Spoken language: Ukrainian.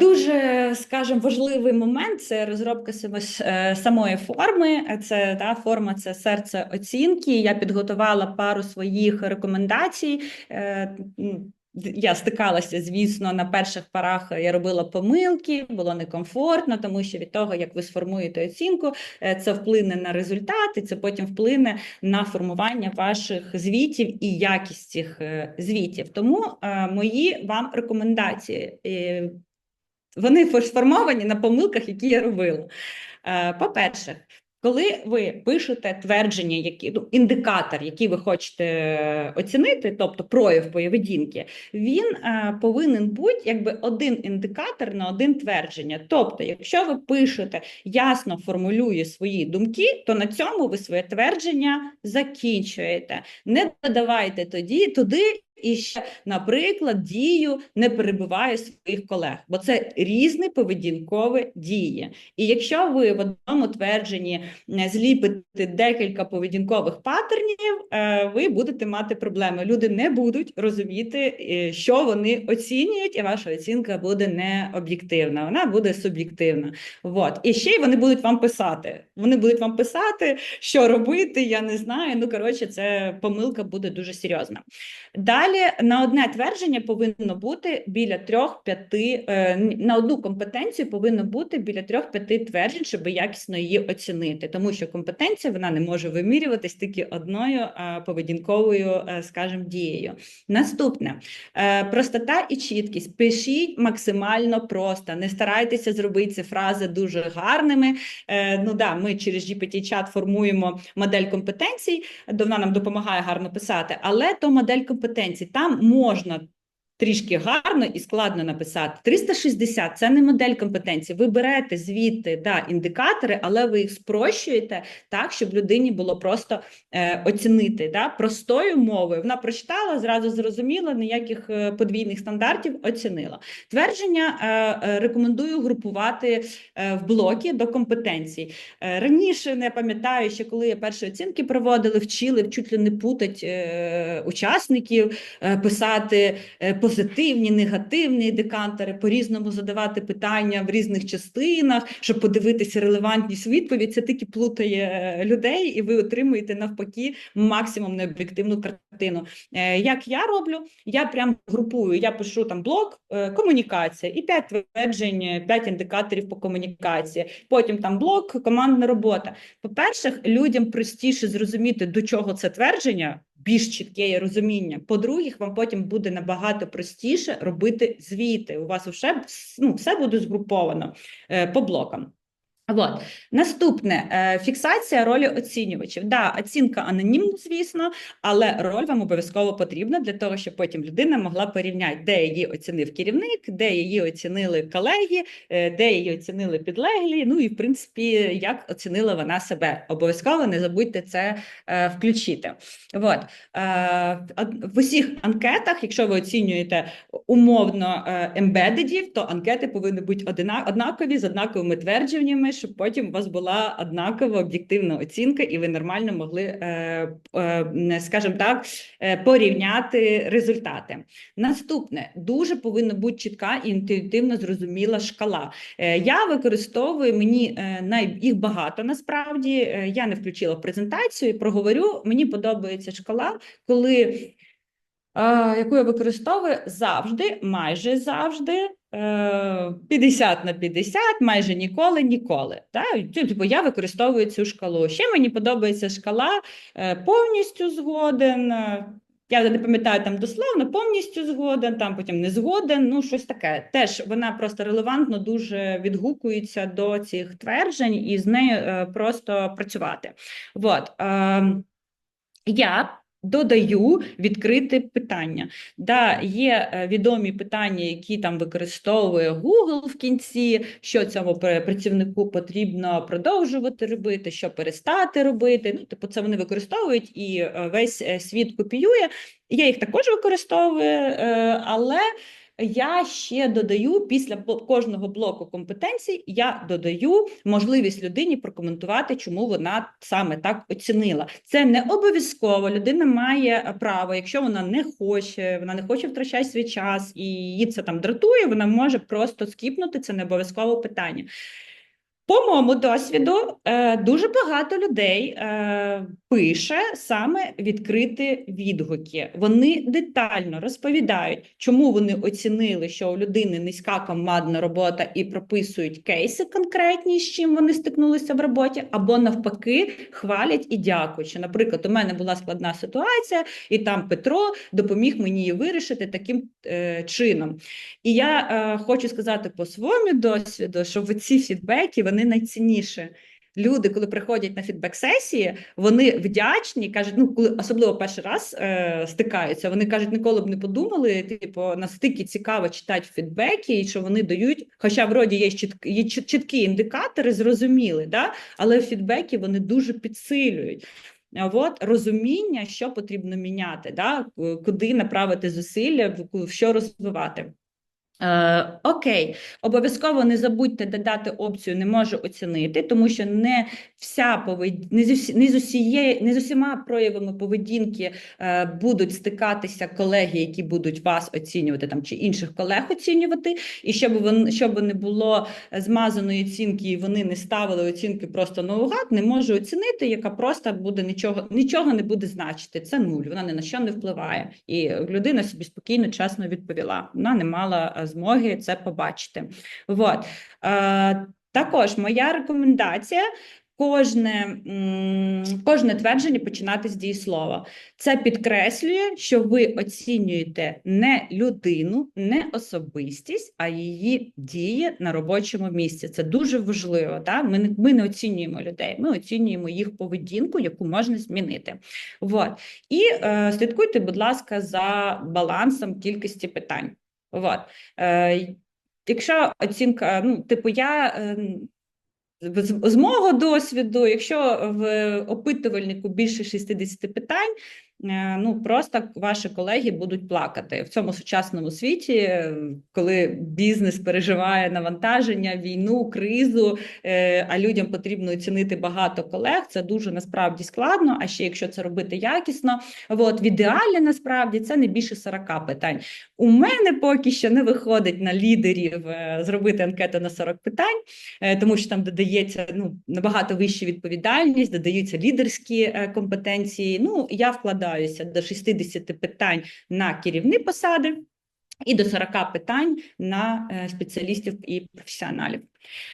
Дуже, скажімо, важливий момент це розробка е, самої форми. Це та форма, це серце оцінки. Я підготувала пару своїх рекомендацій. Е, я стикалася, звісно, на перших парах я робила помилки, було некомфортно, тому що від того, як ви сформуєте оцінку, е, це вплине на результат, і це потім вплине на формування ваших звітів і якість цих звітів. Тому мої вам рекомендації. Вони сформовані на помилках, які я робила. Е, по-перше, коли ви пишете твердження, які ну, індикатор, який ви хочете оцінити, тобто прояв поведінки, він е, повинен бути якби один індикатор на один твердження. Тобто, якщо ви пишете ясно формулює свої думки, то на цьому ви своє твердження закінчуєте. Не додавайте тоді туди і ще, наприклад, дію не перебиває своїх колег, бо це різні поведінкові дії. І якщо ви в одному твердженні е, зліпите декілька поведінкових паттернів, е, ви будете мати проблеми. Люди не будуть розуміти, е, що вони оцінюють, і ваша оцінка буде не об'єктивна, вона буде суб'єктивна. Вот. І ще й вони будуть вам писати. Вони будуть вам писати, що робити, я не знаю. Ну, коротше, це помилка буде дуже серйозна. Далі. Далі на одне твердження повинно бути біля трьох-п'яти, е, на одну компетенцію повинно бути біля трьох-п'яти тверджень, щоб якісно її оцінити, тому що компетенція вона не може вимірюватись тільки одною е, поведінковою, е, скажімо, дією. Наступне простота і чіткість. Пишіть максимально просто, не старайтеся зробити ці фрази дуже гарними. Ну да, ми через GPT-чат формуємо модель компетенцій, вона нам допомагає гарно писати, але то модель компетенцій там можна трішки гарно і складно написати. 360 – це не модель компетенції. Ви берете звідти да, індикатори, але ви їх спрощуєте так, щоб людині було просто е, оцінити да, простою мовою. Вона прочитала, зразу зрозуміла, ніяких е, подвійних стандартів оцінила. Твердження е, е, рекомендую групувати е, в блоки до компетенцій. Е, раніше не пам'ятаю, що коли я перші оцінки проводили, вчили чуть ли не путать е, учасників, е, писати е, позитивні, негативні індикатори, по-різному задавати питання в різних частинах, щоб подивитися релевантність відповідь. Це тільки плутає е, людей, і ви отримуєте навпаки максимум необ'єктивну картину. Е, як я роблю, я прям групую, я пишу там блок, е, комунікація і п'ять тверджень, п'ять індикаторів по комунікації. Потім там блок, командна робота. По-перше, людям простіше зрозуміти, до чого це твердження більш чітке є розуміння. По-друге, вам потім буде набагато простіше робити звіти. У вас вже ну, все буде згруповано е, по блокам. Вот. Наступне е, фіксація ролі оцінювачів. Да, оцінка анонімна, звісно, але роль вам обов'язково потрібна для того, щоб потім людина могла порівняти, де її оцінив керівник, де її оцінили колеги, е, де її оцінили підлеглі. Ну і в принципі, як оцінила вона себе. Обов'язково не забудьте це е, включити. Вот. В усіх анкетах, якщо ви оцінюєте умовно ембедедів, то анкети повинні бути однакові з однаковими твердженнями щоб потім у вас була однакова об'єктивна оцінка, і ви нормально могли, е, е, скажімо так, е, порівняти результати. Наступне дуже повинна бути чітка і інтуїтивно зрозуміла шкала. Я використовую мені їх багато насправді. Я не включила презентацію, проговорю. Мені подобається шкала, коли. Яку я використовую завжди, майже завжди 50 на 50, майже ніколи, ніколи. Типу, я використовую цю шкалу. Ще мені подобається шкала е, повністю згоден. Я не пам'ятаю там дословно, повністю згоден, там потім не згоден, ну щось таке. Теж вона просто релевантно дуже відгукується до цих тверджень і з нею е, просто працювати. От. Е, я Додаю відкрите питання. Да, Є е, відомі питання, які там використовує Google в кінці, що цьому працівнику потрібно продовжувати робити, що перестати робити. Ну, Типу, це вони використовують і е, весь е, світ копіює. Я їх також використовую, але я ще додаю після кожного блоку компетенцій, я додаю можливість людині прокоментувати, чому вона саме так оцінила. Це не обов'язково. Людина має е, право, якщо вона не хоче, вона не хоче втрачати свій час і її це там дратує, вона може просто скіпнути. Це не обов'язкове питання. По моєму досвіду, е, дуже багато людей е, пише саме відкриті відгуки. Вони детально розповідають, чому вони оцінили, що у людини низька командна робота і прописують кейси конкретні, з чим вони стикнулися в роботі, або навпаки хвалять і дякують. Що, наприклад, у мене була складна ситуація, і там Петро допоміг мені її вирішити таким е, чином. І я хочу сказати по своєму досвіду, що в ці фідбеки вони найцінніші. Люди, коли приходять на фідбек-сесії, вони вдячні, кажуть, ну коли особливо перший раз е, стикаються, вони кажуть, ніколи б не подумали, типу, настільки цікаво читати фідбеки, і що вони дають. Хоча вроді є чіткі, є чіткі індикатори, зрозуміли, да? але фідбеки вони дуже підсилюють. От розуміння, що потрібно міняти, да? куди направити зусилля, в що розвивати. Е, окей, обов'язково не забудьте додати опцію не можу оцінити, тому що не вся повед... не, з усі... не, з усієї... не з усіма проявами поведінки е, будуть стикатися колеги, які будуть вас оцінювати там чи інших колег оцінювати. І щоб вон... щоб не було змазаної оцінки, і вони не ставили оцінки просто наугад, не можу оцінити, яка просто буде нічого, нічого не буде значити. Це нуль, вона ні на що не впливає. І людина собі спокійно, чесно відповіла. Вона не мала е, змоги це побачити. Вот. Е, також моя рекомендація. Кожне, кожне твердження починати з дієслова. Це підкреслює, що ви оцінюєте не людину, не особистість, а її дії на робочому місці. Це дуже важливо. Да? Ми, не, ми не оцінюємо людей, ми оцінюємо їх поведінку, яку можна змінити. Вот. І е, слідкуйте, будь ласка, за балансом кількості питань. Вот. Е, якщо оцінка, ну, типу, я. Е, з мого досвіду, якщо в опитувальнику більше 60 питань, ну просто ваші колеги будуть плакати в цьому сучасному світі, е, коли бізнес переживає навантаження, війну, кризу, е, а людям потрібно оцінити багато колег. Це дуже насправді складно. А ще якщо це робити якісно, от в ідеалі насправді це не більше 40 питань. У мене поки що не виходить на лідерів е, зробити анкету на 40 питань, е, тому що там додається ну, набагато вища відповідальність, додаються лідерські е, компетенції. Ну, я вкладаюся до 60 питань на керівні посади і до 40 питань на е, спеціалістів і професіоналів.